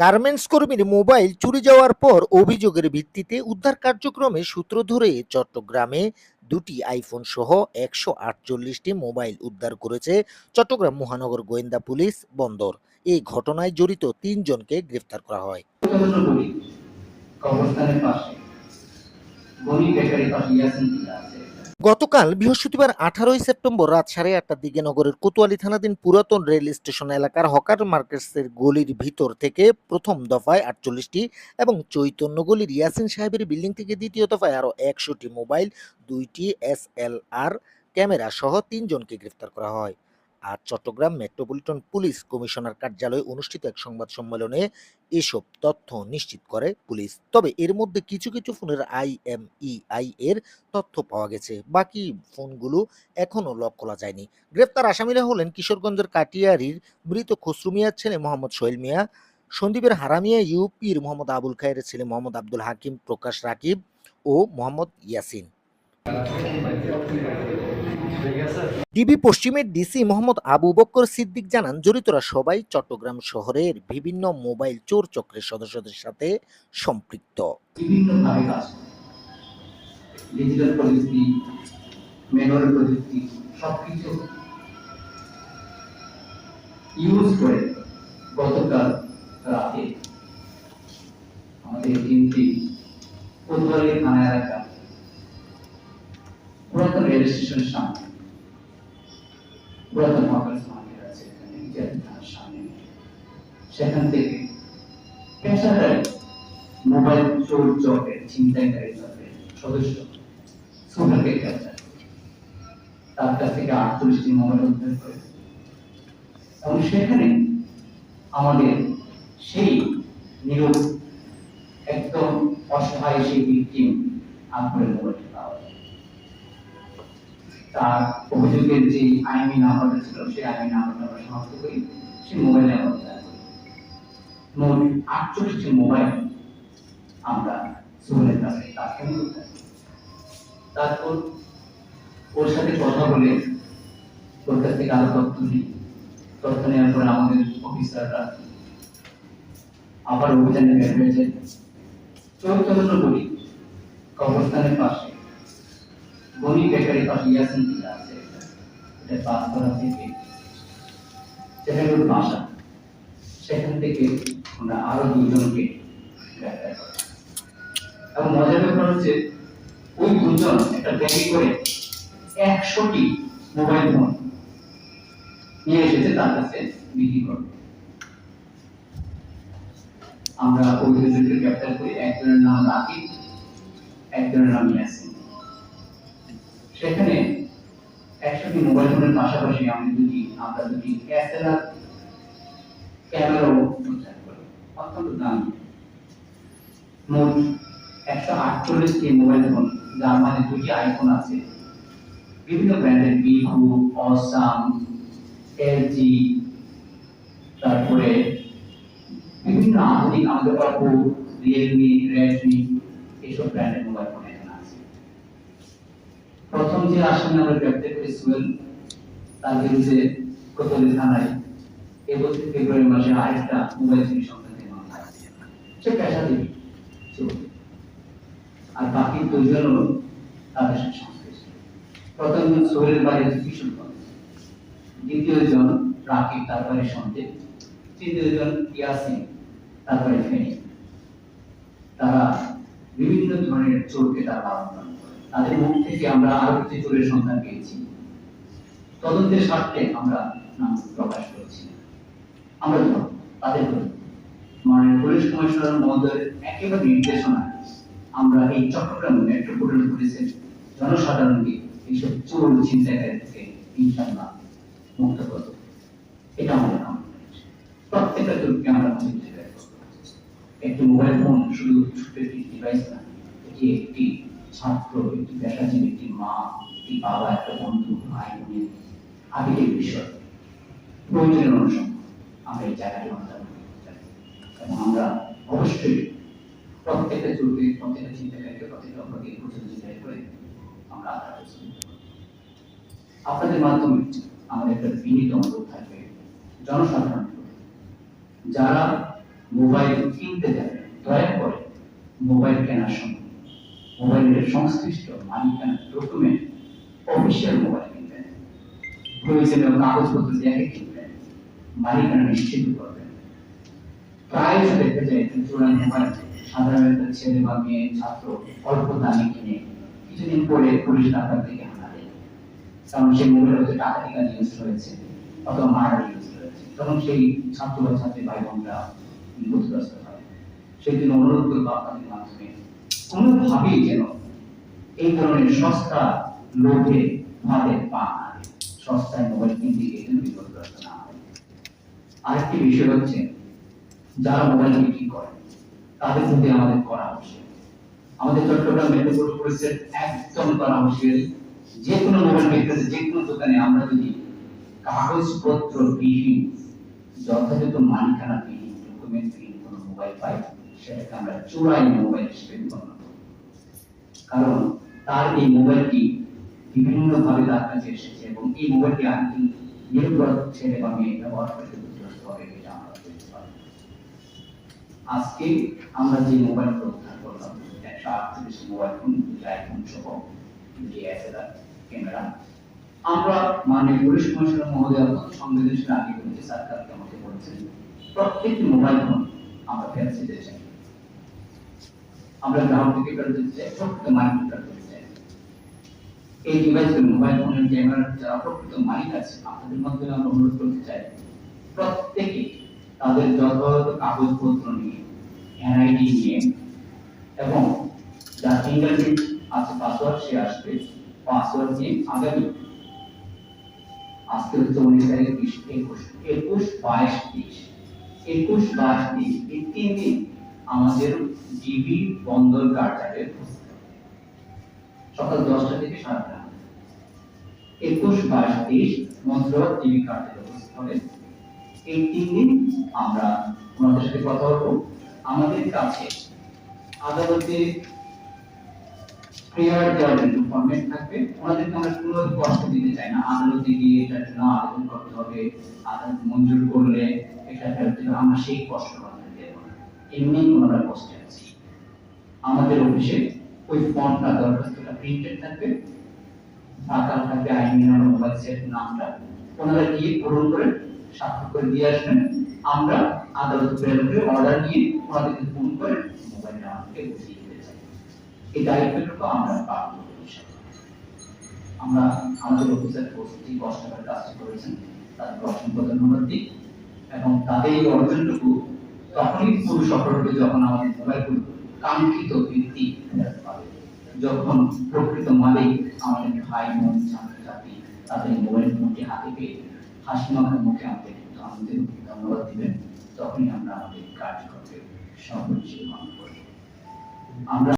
Garments কর্মীর mobile চুরি যাওয়ার পর অভিযোগের ভিত্তিতে উদ্ধার কার্যক্রমে সূত্র ধরে চট্টগ্রামে দুটি আইফোন সহ একশো আটচল্লিশটি মোবাইল উদ্ধার করেছে চট্টগ্রাম মহানগর গোয়েন্দা পুলিশ বন্দর। এই ঘটনায় জড়িত তিনজনকে গ্রেফতার করা হয়। কবরস্থানের পাশে বনি বেকারির পাশে ইয়াসিন আছে। গতকাল বৃহস্পতিবার আঠারোই সেপ্টেম্বর রাত সাড়ে আটটার দিকে নগরের কোতোয়ালি থানাধীন পুরাতন রেল স্টেশন এলাকার হকার মার্কেটসের গলির ভিতর থেকে প্রথম দফায় আটচল্লিশটি এবং চৈতন্য গলির ইয়াসিন সাহেবের বিল্ডিং থেকে দ্বিতীয় দফায় আরও একশোটি মোবাইল, দুইটি এস ক্যামেরা সহ তিনজনকে গ্রেফতার করা হয়। আর চট্টগ্রাম মেট্রোপলিটন পুলিশ কমিশনার কার্যালয়ে অনুষ্ঠিত এক সংবাদ সম্মেলনে এসব তথ্য নিশ্চিত করে পুলিশ। তবে এর মধ্যে কিছু কিছু ফোনের আইএমইআই এর তথ্য পাওয়া গেছে। বাকি ফোনগুলো এখনও লক করা যায়নি। গ্রেপ্তার আসামিরা হলেন কিশোরগঞ্জের কাটিয়ারির মৃত খসরু মিয়ার ছেলে মোহাম্মদ সোহেল মিয়া, সন্দীপের হারামিয়া ইউপির মোহাম্মদ আবুল খায়ের ছেলে মোহাম্মদ আব্দুল হাকিম, প্রকাশ রাকিব ও মোহাম্মদ ইয়াসিন। ডিবি পশ্চিমের ডিসি মোহাম্মদ আবু বক্কর সিদ্দিক জানান, জড়িতরা সবাই চট্টগ্রাম শহরের বিভিন্ন মোবাইল চোর চক্রের সদস্যদের সাথে সম্পৃক্ত। সামনে। সেখান থেকে পেশাদারি মোবাইল চোর চকের ছিনতাইকারী চকের সদস্য সুগারকে গ্রেপ্তার তার কাছ থেকে আটচল্লিশটি মোবাইল উদ্ধার করে। এবং সেখানে আমাদের সেই নিরোগ, একদম অসহায় সেই ভিকটিম আকবরের মোবাইলটি পাওয়া তার অভিযোগের যে আইনি নাম্বারটা ছিল, সেই আইনি নাম্বারটা আমরা শনাক্ত করি। সেই মোবাইলে করি আটচল্লিশটি মোবাইল আমরা সুবলের কাছে তারপর ওর সাথে কথা বলে ওর কাছ থেকে আরও তথ্য নিই। তথ্য নেওয়ার পরে আমাদের অফিসাররা আবার অভিযানে বের হয়েছে চৌচন্দ্র বলি কবরস্থানের পাশে। বনি বেকারির পাশে ইয়াসিন টিলা আছে। এটা করা থেকে সেখানে বাসা। সেখান থেকে আমরা আরও দুজনকে গ্রেফতার করি। এবং মজার ব্যাপার হচ্ছে, ওই দুজন একটা ব্যাগে করে একশোটি মোবাইল ফোন নিয়ে এসেছে তার কাছে বিক্রি করবে আমরা ওই দুজনকে গ্রেফতার করি, একজনের নাম রাকিব, একজনের নাম ইয়াসিন। সেখানে একশোটি মোবাইল ফোনের পাশাপাশি আমি দুটি, আমরা দুটি উদ্ধার করি আছে। বিভিন্ন ব্র্যান্ডের এইসব মোবাইল ফোন এখানে প্রথম যে আসামি আমরা গ্রেপ্তার করি সুয়েল এবছর ফেব্রুয়ারি মাসে আরেকটা মোবাইল চুরি সে পেশাজীবী চোর। আর বাকি দুজন তাদের সংশ্লিষ্ট। প্রথম জন সোহেলের বাড়ি হচ্ছে কিশোরগঞ্জ দ্বিতীয় জন রাকিব তার বাড়ি সন্দেহ তৃতীয় জন ইয়াসিন তার বাড়ি ফেনী। তারা বিভিন্ন ধরনের চোরকে তারা করে। তাদের মুখ থেকে আমরা আরও কিছু চোরের সন্ধান পেয়েছি। তদন্তের স্বার্থে আমরা নাম প্রকাশ করেছি। আমরা তাদের মাননীয় পুলিশ কমিশনার মহোদয়ের একেবারে নির্দেশনা আমরা এই চট্টগ্রাম মেট্রোপলিটন পুলিশের জনসাধারণকে এইসব চোর চিন্তাকারী থেকে ইনশাল্লাহ মুক্ত করব। এটা আমাদের প্রত্যেকটা চোরকে আমরা একটি মোবাইল ফোন শুধু ছোট একটি ডিভাইস না, এটি একটি ছাত্র, একটি পেশাজীবী, একটি মা, একটি বাবা, একটা বন্ধু, ভাই বোনের আবেগের বিষয়। প্রয়োজনের অনুসরণ আমরা এই জায়গাটি অনুসরণ এবং আমরা অবশ্যই প্রত্যেকটা প্রত্যেকটা প্রত্যেকটা চিন্তায় করে আমরা আপনাদের মাধ্যমে আমাদের একটা বিনীত অনুরোধ থাকবে, জনসাধারণ যারা মোবাইল কিনতে যাবেন দয়া করে মোবাইল কেনার সময়, মোবাইলের সংশ্লিষ্ট মালিকানা ডকুমেন্ট অফিসিয়াল মোবাইল কিনবেন। প্রয়োজনীয় কাগজপত্র দেখে কিনবেন, মালিকানা নিশ্চিত করবেন। প্রায় সাধারণত ছেলে বা মেয়ে, ছাত্র অল্প দামে কিনে কিছুদিন পরে পুলিশ টাকা থেকে হানা দেয় কারণ সেই টাকা টিকা রয়েছে অথবা মার্ডার ইউজ রয়েছে। তখন সেই ছাত্র বা ছাত্রী ভাই বোনরা হয়। সেই জন্য অনুরোধ করব আপনাদের মাধ্যমে যেন এই ধরনের সস্তা লোভে ভাবে পা সস্তায় মোবাইল কিনতে গিয়ে বিপদগ্রস্ত না হয় আরেকটি বিষয় হচ্ছে যারা মোবাইল বিক্রি করে, তাদের প্রতি আমাদের করা উচিত আমাদের চট্টগ্রাম মেট্রোপলিটন একদম করা উচিত যে কোনো মোবাইল বিক্রেতা যে কোনো দোকানে আমরা যদি কাগজপত্র বিহীন যথাযথ মালিকানা বিহীন ডকুমেন্ট বিহীন কোনো মোবাইল পাই, সেটাকে আমরা চোরাই মোবাইল হিসেবে গণ্য কারণ তার এই মোবাইলটি বিভিন্ন ভাবে তার কাছে এসেছে এবং এই মোবাইলটি আরেকজন নির্ভর ছেলে বা মেয়ে ব্যবহার করে এটা আমরা বুঝতে পারি আজকে আমরা যে মোবাইল উদ্ধার করলাম, একশো আটত্রিশ মোবাইল ফোন আইফোন সহ দুটি এসএলআর ক্যামেরা আমরা মানে পুলিশ কমিশনার মহোদয় অত্যন্ত সংবেদনশীল আগে বলেছে সরকারকে আমাকে বলেছেন প্রত্যেকটি মোবাইল ফোন আমরা দিতে চাই আমরা গ্রাহককে ফেরত দিতে চাই, প্রকৃত মালিককে ফেরত দিতে চাই। এই ডিভাইসের মোবাইল ফোনের ক্যামেরার যারা প্রকৃত মালিক আছে আপনাদের মাধ্যমে আমরা অনুরোধ করতে চাই, প্রত্যেকে তাদের যথাযথ কাগজপত্র নিয়ে এনআইডি নিয়ে, এবং যার আছে পাসওয়ার্ড সে আসবে পাসওয়ার্ড দিয়ে আগামী, আজকে হচ্ছে উনিশ তারিখ, বিশ, একুশ একুশ, বাইশ, তেইশ। একুশ, বাইশ এই তিন দিন আমাদের ডিবি বন্দর কার্যালয়ে সকাল দশটা থেকে সাতটা একুশ, বাইশ, তেইশ, মন্ত্রক ডিবি কার্যালয়ে হবে। এই তিন দিন আমরা ওনাদের সাথে কথা বলব। আমাদের কাছে আদালতে প্রেয়ার দেওয়ার জন্য থাকবে। ওনাদেরকে আমরা কোনো কষ্ট দিতে চাই না। আদালতে গিয়ে এটার জন্য আবেদন করতে হবে, আদালত মঞ্জুর করলে এটা আমরা সেই কষ্ট না। এমনি ওনারা কষ্টে আছে। আমাদের অফিসে ওই ফর্মটা দরখাস্তটা প্রিন্টেড থাকবে। থাকবে আইনি মোবাইল সেট নামটা। ওনারা গিয়ে পূরণ করে স্বাক্ষর করে দিয়ে আসবেন। আমরা আদালত প্রেরণ অর্ডার নিয়ে ওনাদেরকে ফোন করে মোবাইলটা আমাকে বুঝিয়ে এই দায়িত্বটুকু আমরা আমরা আমাদের অফিসের প্রস্তুতি কষ্ট করে করেছেন তাদেরকে অসংখ্য ধন্যবাদ দিই। এবং তাদের এই অর্জনটুকু তখনই পুরো যখন আমাদের কাঙ্ক্ষিত ফেরত পাবে, যখন প্রকৃত মালিক আমাদের ভাই বোন তাদের মোবাইল ফোনটি হাতে পেয়ে হাসি মাখার মুখে আমাদের আমাদের ধন্যবাদ দিবেন। তখনই আমরা আমাদের কার্যক্রমে হিসেবে মনে আমরা